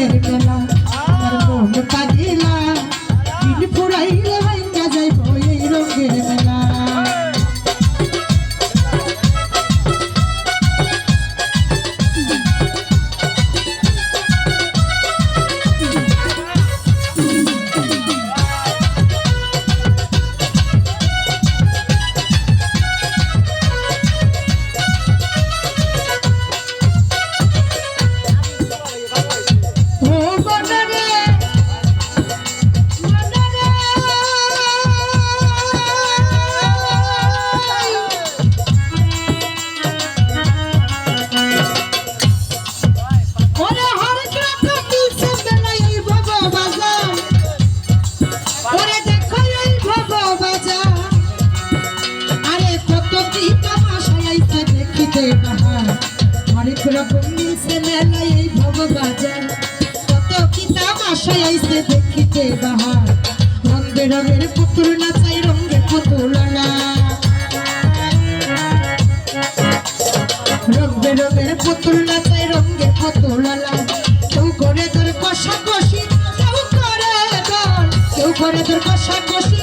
can't আদরের পুতুল না চাই রঙের পুতুল না। রং বেরঙের পুতুল না চাই রঙের পুতুল না। কেউ করে তোর কষা কষি কেউ করে তোর, কেউ করে তোর কষা কষি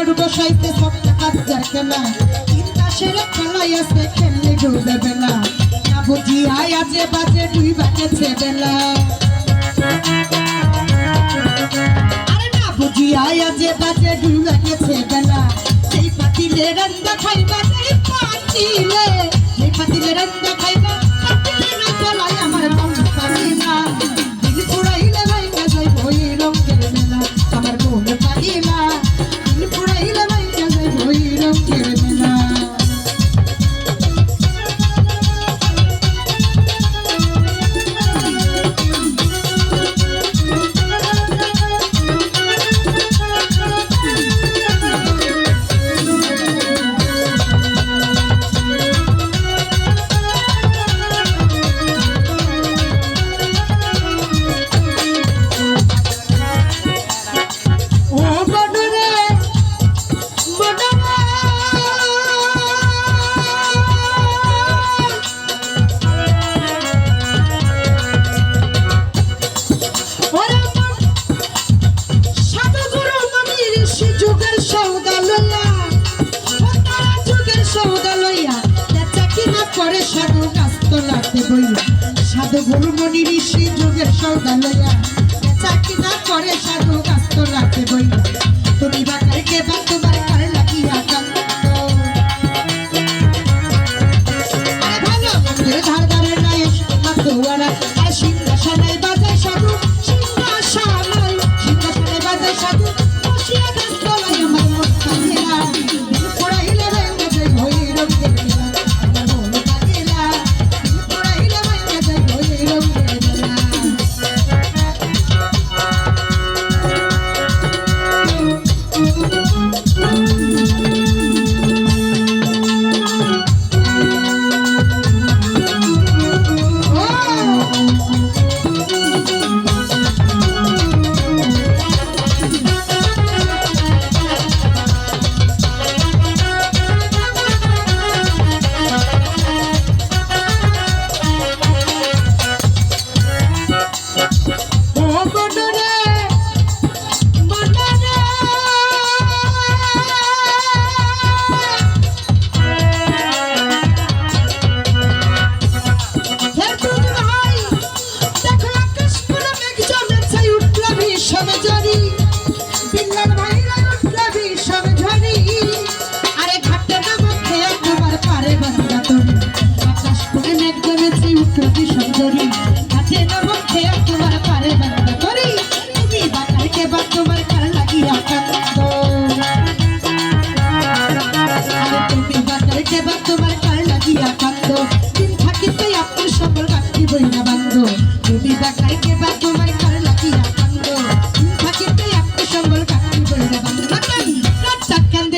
সর্বসাইতে সব হাজার খেলা। ইতিহাসের খেলায় আছে, খেললে ডুবে বেলা না। বুঝি আয় আজে বাজে, দুই বাকেছে বেলা না বুঝি আয় আজে বাজে, দুই বাকেছে বেলা সেই খাইবা, সেই পাতিলে। সেই লাগতে বই সাধু গুরু মনি ঋষি যোগেশ্বর দালয়া চাকরি না করে সাধু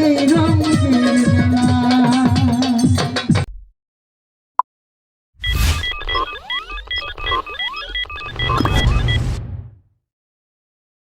এই